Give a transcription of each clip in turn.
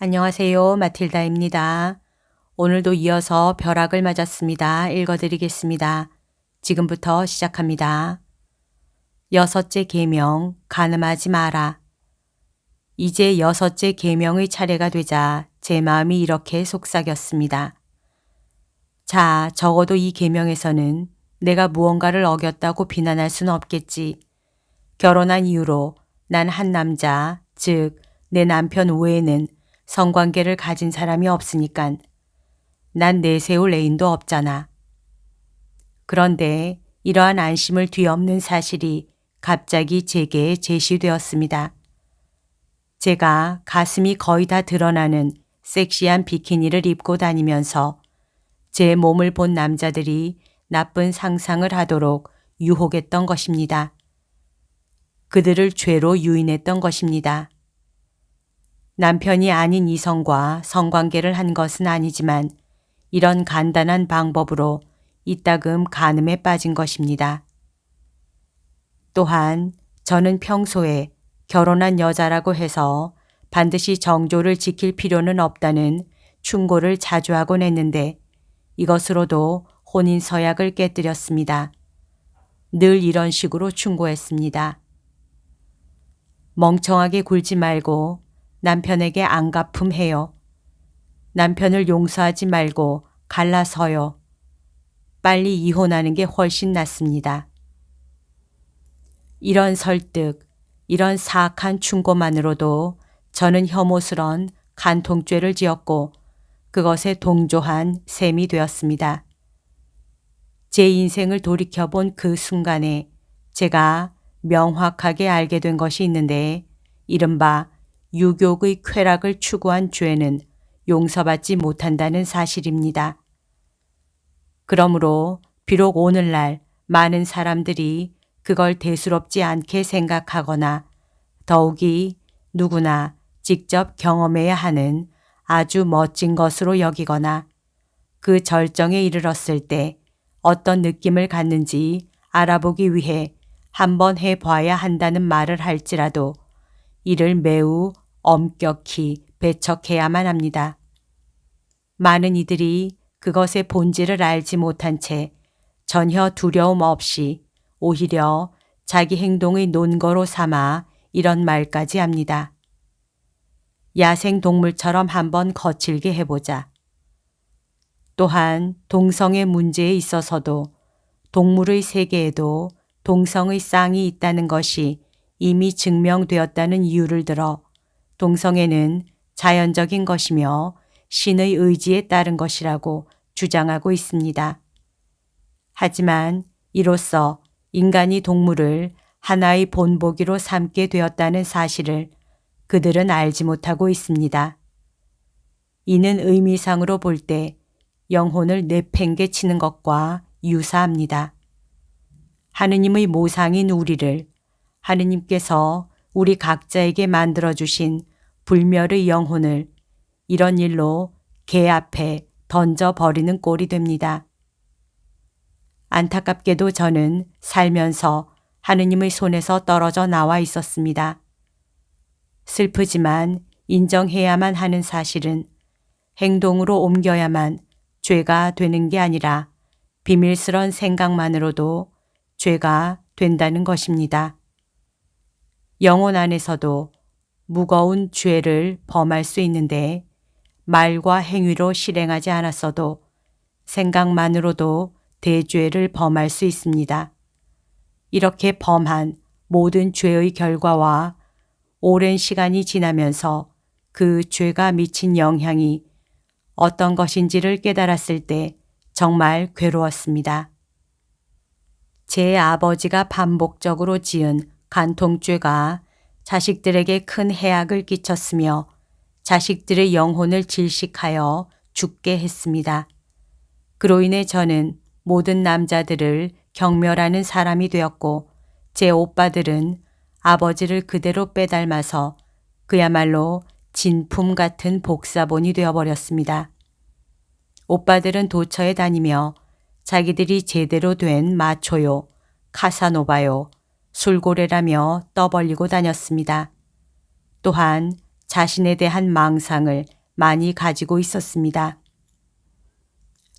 안녕하세요. 마틸다입니다. 오늘도 이어서 벼락을 맞았습니다. 읽어드리겠습니다. 지금부터 시작합니다. 여섯째 계명 가늠하지 마라. 이제 여섯째 계명의 차례가 되자 제 마음이 이렇게 속삭였습니다. 자, 적어도 이 계명에서는 내가 무언가를 어겼다고 비난할 수는 없겠지. 결혼한 이후로 난 한 남자, 즉, 내 남편 외에는 성관계를 가진 사람이 없으니깐 난 내세울 애인도 없잖아. 그런데 이러한 안심을 뒤엎는 사실이 갑자기 제게 제시되었습니다. 제가 가슴이 거의 다 드러나는 섹시한 비키니를 입고 다니면서 제 몸을 본 남자들이 나쁜 상상을 하도록 유혹했던 것입니다. 그들을 죄로 유인했던 것입니다. 남편이 아닌 이성과 성관계를 한 것은 아니지만 이런 간단한 방법으로 이따금 간음에 빠진 것입니다. 또한 저는 평소에 결혼한 여자라고 해서 반드시 정조를 지킬 필요는 없다는 충고를 자주 하곤 했는데 이것으로도 혼인 서약을 깨뜨렸습니다. 늘 이런 식으로 충고했습니다. 멍청하게 굴지 말고 남편에게 안 갚음해요. 남편을 용서하지 말고 갈라서요. 빨리 이혼하는 게 훨씬 낫습니다. 이런 설득, 이런 사악한 충고만으로도 저는 혐오스런 간통죄를 지었고 그것에 동조한 셈이 되었습니다. 제 인생을 돌이켜본 그 순간에 제가 명확하게 알게 된 것이 있는데 이른바 유욕의 쾌락을 추구한 죄는 용서받지 못한다는 사실입니다. 그러므로 비록 오늘날 많은 사람들이 그걸 대수롭지 않게 생각하거나 더욱이 누구나 직접 경험해야 하는 아주 멋진 것으로 여기거나 그 절정에 이르렀을 때 어떤 느낌을 갖는지 알아보기 위해 한번 해봐야 한다는 말을 할지라도 이를 매우 엄격히 배척해야만 합니다. 많은 이들이 그것의 본질을 알지 못한 채 전혀 두려움 없이 오히려 자기 행동의 논거로 삼아 이런 말까지 합니다. 야생 동물처럼 한번 거칠게 해보자. 또한 동성의 문제에 있어서도 동물의 세계에도 동성의 쌍이 있다는 것이 이미 증명되었다는 이유를 들어 동성애는 자연적인 것이며 신의 의지에 따른 것이라고 주장하고 있습니다. 하지만 이로써 인간이 동물을 하나의 본보기로 삼게 되었다는 사실을 그들은 알지 못하고 있습니다. 이는 의미상으로 볼 때 영혼을 내팽개치는 것과 유사합니다. 하느님의 모상인 우리를 하느님께서 우리 각자에게 만들어주신 불멸의 영혼을 이런 일로 개 앞에 던져버리는 꼴이 됩니다. 안타깝게도 저는 살면서 하느님의 손에서 떨어져 나와 있었습니다. 슬프지만 인정해야만 하는 사실은 행동으로 옮겨야만 죄가 되는 게 아니라 비밀스런 생각만으로도 죄가 된다는 것입니다. 영혼 안에서도 무거운 죄를 범할 수 있는데 말과 행위로 실행하지 않았어도 생각만으로도 대죄를 범할 수 있습니다. 이렇게 범한 모든 죄의 결과와 오랜 시간이 지나면서 그 죄가 미친 영향이 어떤 것인지를 깨달았을 때 정말 괴로웠습니다. 제 아버지가 반복적으로 지은 간통죄가 자식들에게 큰 해악을 끼쳤으며 자식들의 영혼을 질식하여 죽게 했습니다. 그로 인해 저는 모든 남자들을 경멸하는 사람이 되었고 제 오빠들은 아버지를 그대로 빼닮아서 그야말로 진품 같은 복사본이 되어버렸습니다. 오빠들은 도처에 다니며 자기들이 제대로 된 마초요, 카사노바요, 술고래라며 떠벌리고 다녔습니다. 또한 자신에 대한 망상을 많이 가지고 있었습니다.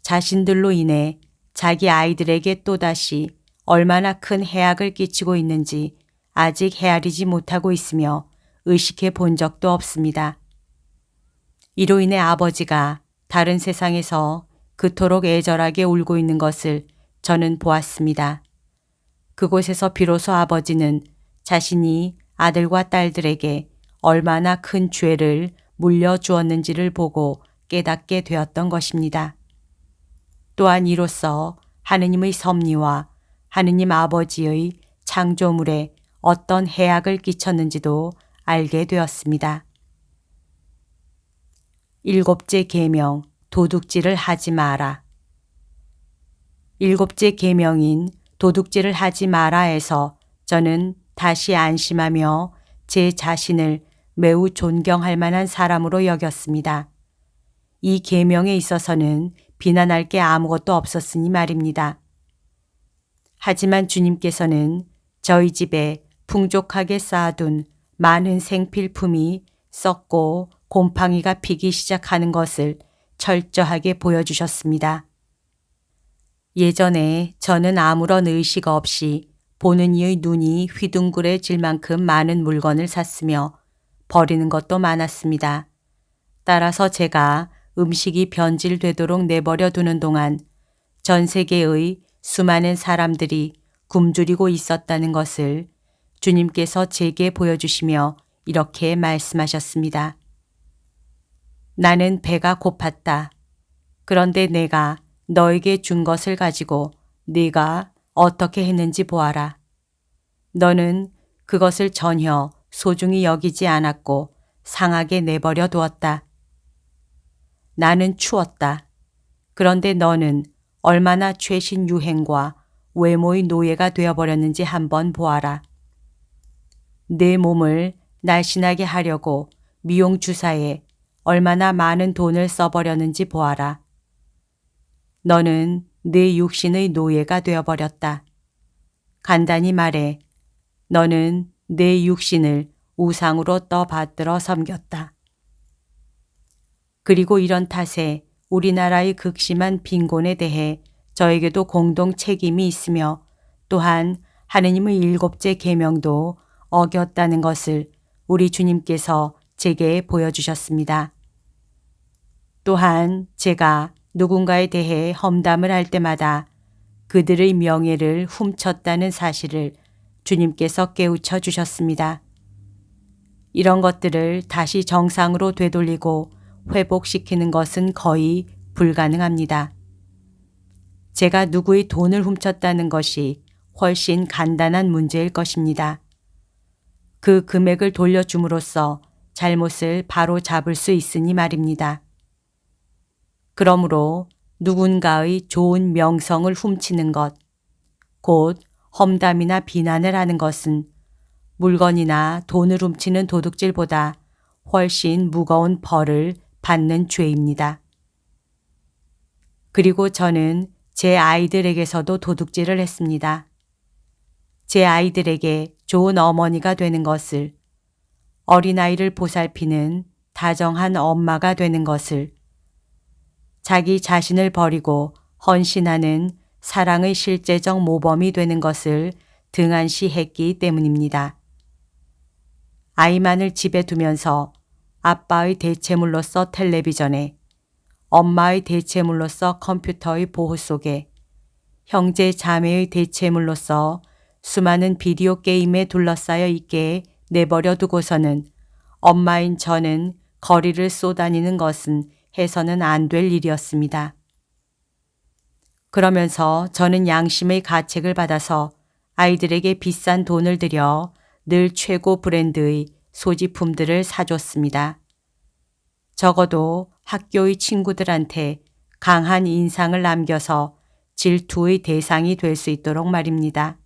자신들로 인해 자기 아이들에게 또다시 얼마나 큰 해악을 끼치고 있는지 아직 헤아리지 못하고 있으며 의식해 본 적도 없습니다. 이로 인해 아버지가 다른 세상에서 그토록 애절하게 울고 있는 것을 저는 보았습니다. 그곳에서 비로소 아버지는 자신이 아들과 딸들에게 얼마나 큰 죄를 물려주었는지를 보고 깨닫게 되었던 것입니다. 또한 이로써 하느님의 섭리와 하느님 아버지의 창조물에 어떤 해악을 끼쳤는지도 알게 되었습니다. 일곱째 계명 도둑질을 하지 마라. 일곱째 계명인 도둑질을 하지 마라에서 저는 다시 안심하며 제 자신을 매우 존경할 만한 사람으로 여겼습니다. 이 계명에 있어서는 비난할 게 아무것도 없었으니 말입니다. 하지만 주님께서는 저희 집에 풍족하게 쌓아둔 많은 생필품이 썩고 곰팡이가 피기 시작하는 것을 철저하게 보여주셨습니다. 예전에 저는 아무런 의식 없이 보는 이의 눈이 휘둥그레질 만큼 많은 물건을 샀으며 버리는 것도 많았습니다. 따라서 제가 음식이 변질되도록 내버려 두는 동안 전 세계의 수많은 사람들이 굶주리고 있었다는 것을 주님께서 제게 보여주시며 이렇게 말씀하셨습니다. 나는 배가 고팠다. 그런데 내가 너에게 준 것을 가지고 네가 어떻게 했는지 보아라. 너는 그것을 전혀 소중히 여기지 않았고 상하게 내버려 두었다. 나는 추웠다. 그런데 너는 얼마나 최신 유행과 외모의 노예가 되어버렸는지 한번 보아라. 내 몸을 날씬하게 하려고 미용 주사에 얼마나 많은 돈을 써버렸는지 보아라. 너는 내 육신의 노예가 되어버렸다. 간단히 말해, 너는 내 육신을 우상으로 떠받들어 섬겼다. 그리고 이런 탓에 우리나라의 극심한 빈곤에 대해 저에게도 공동 책임이 있으며 또한 하느님의 일곱째 계명도 어겼다는 것을 우리 주님께서 제게 보여주셨습니다. 또한 제가 누군가에 대해 험담을 할 때마다 그들의 명예를 훔쳤다는 사실을 주님께서 깨우쳐 주셨습니다. 이런 것들을 다시 정상으로 되돌리고 회복시키는 것은 거의 불가능합니다. 제가 누구의 돈을 훔쳤다는 것이 훨씬 간단한 문제일 것입니다. 그 금액을 돌려줌으로써 잘못을 바로 잡을 수 있으니 말입니다. 그러므로 누군가의 좋은 명성을 훔치는 것, 곧 험담이나 비난을 하는 것은 물건이나 돈을 훔치는 도둑질보다 훨씬 무거운 벌을 받는 죄입니다. 그리고 저는 제 아이들에게서도 도둑질을 했습니다. 제 아이들에게 좋은 어머니가 되는 것을, 어린아이를 보살피는 다정한 엄마가 되는 것을, 자기 자신을 버리고 헌신하는 사랑의 실제적 모범이 되는 것을 등한시 했기 때문입니다. 아이만을 집에 두면서 아빠의 대체물로서 텔레비전에 엄마의 대체물로서 컴퓨터의 보호 속에 형제 자매의 대체물로서 수많은 비디오 게임에 둘러싸여 있게 내버려 두고서는 엄마인 저는 거리를 쏘다니는 것은 해서는 안 될 일이었습니다. 그러면서 저는 양심의 가책을 받아서 아이들에게 비싼 돈을 들여 늘 최고 브랜드의 소지품들을 사줬습니다. 적어도 학교의 친구들한테 강한 인상을 남겨서 질투의 대상이 될 수 있도록 말입니다.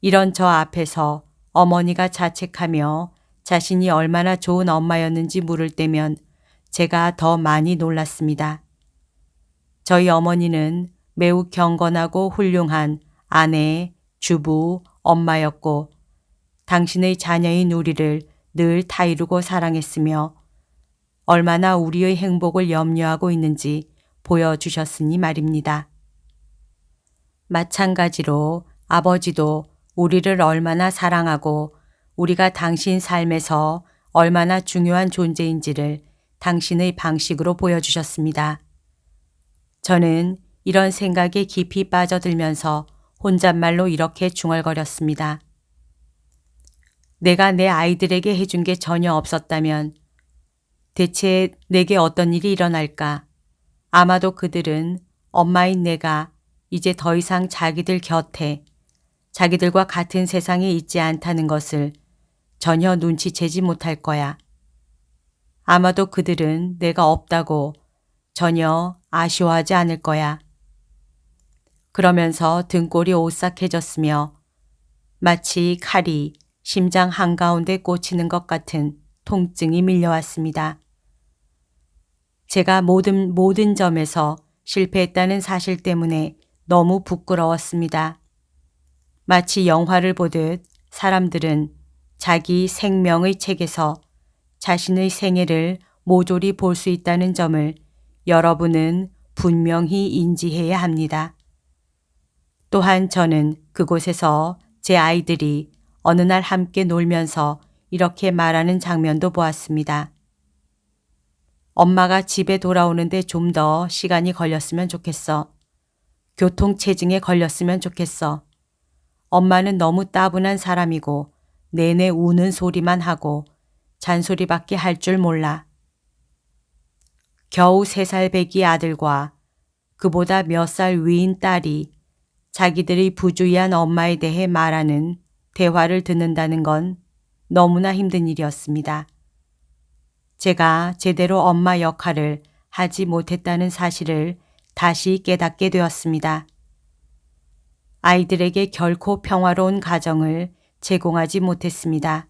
이런 저 앞에서 어머니가 자책하며 자신이 얼마나 좋은 엄마였는지 물을 때면 제가 더 많이 놀랐습니다. 저희 어머니는 매우 경건하고 훌륭한 아내, 주부, 엄마였고 당신의 자녀인 우리를 늘 타이르고 사랑했으며 얼마나 우리의 행복을 염려하고 있는지 보여주셨으니 말입니다. 마찬가지로 아버지도 우리를 얼마나 사랑하고 우리가 당신 삶에서 얼마나 중요한 존재인지를 당신의 방식으로 보여주셨습니다. 저는 이런 생각에 깊이 빠져들면서 혼잣말로 이렇게 중얼거렸습니다. 내가 내 아이들에게 해준 게 전혀 없었다면 대체 내게 어떤 일이 일어날까? 아마도 그들은 엄마인 내가 이제 더 이상 자기들 곁에 자기들과 같은 세상에 있지 않다는 것을 전혀 눈치채지 못할 거야. 아마도 그들은 내가 없다고 전혀 아쉬워하지 않을 거야. 그러면서 등골이 오싹해졌으며 마치 칼이 심장 한가운데 꽂히는 것 같은 통증이 밀려왔습니다. 제가 모든, 모든 점에서 실패했다는 사실 때문에 너무 부끄러웠습니다. 마치 영화를 보듯 사람들은 자기 생명의 책에서 자신의 생애를 모조리 볼 수 있다는 점을 여러분은 분명히 인지해야 합니다. 또한 저는 그곳에서 제 아이들이 어느 날 함께 놀면서 이렇게 말하는 장면도 보았습니다. 엄마가 집에 돌아오는데 좀 더 시간이 걸렸으면 좋겠어. 교통체증에 걸렸으면 좋겠어. 엄마는 너무 따분한 사람이고 내내 우는 소리만 하고 잔소리밖에 할 줄 몰라. 겨우 세 살 배기 아들과 그보다 몇 살 위인 딸이 자기들의 부주의한 엄마에 대해 말하는 대화를 듣는다는 건 너무나 힘든 일이었습니다. 제가 제대로 엄마 역할을 하지 못했다는 사실을 다시 깨닫게 되었습니다. 아이들에게 결코 평화로운 가정을 제공하지 못했습니다.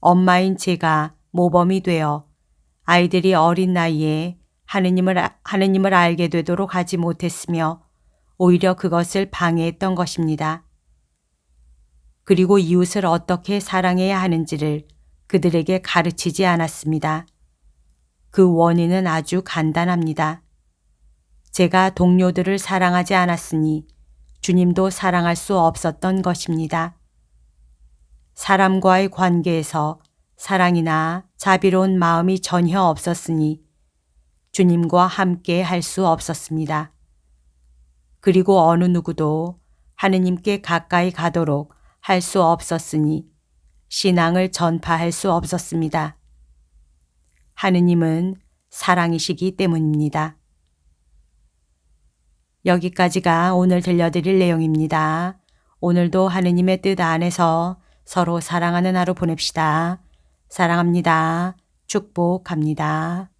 엄마인 제가 모범이 되어 아이들이 어린 나이에 하느님을, 하느님을 알게 되도록 하지 못했으며 오히려 그것을 방해했던 것입니다. 그리고 이웃을 어떻게 사랑해야 하는지를 그들에게 가르치지 않았습니다. 그 원인은 아주 간단합니다. 제가 동료들을 사랑하지 않았으니 주님도 사랑할 수 없었던 것입니다. 사람과의 관계에서 사랑이나 자비로운 마음이 전혀 없었으니 주님과 함께 할 수 없었습니다. 그리고 어느 누구도 하느님께 가까이 가도록 할 수 없었으니 신앙을 전파할 수 없었습니다. 하느님은 사랑이시기 때문입니다. 여기까지가 오늘 들려드릴 내용입니다. 오늘도 하느님의 뜻 안에서 서로 사랑하는 하루 보냅시다. 사랑합니다. 축복합니다.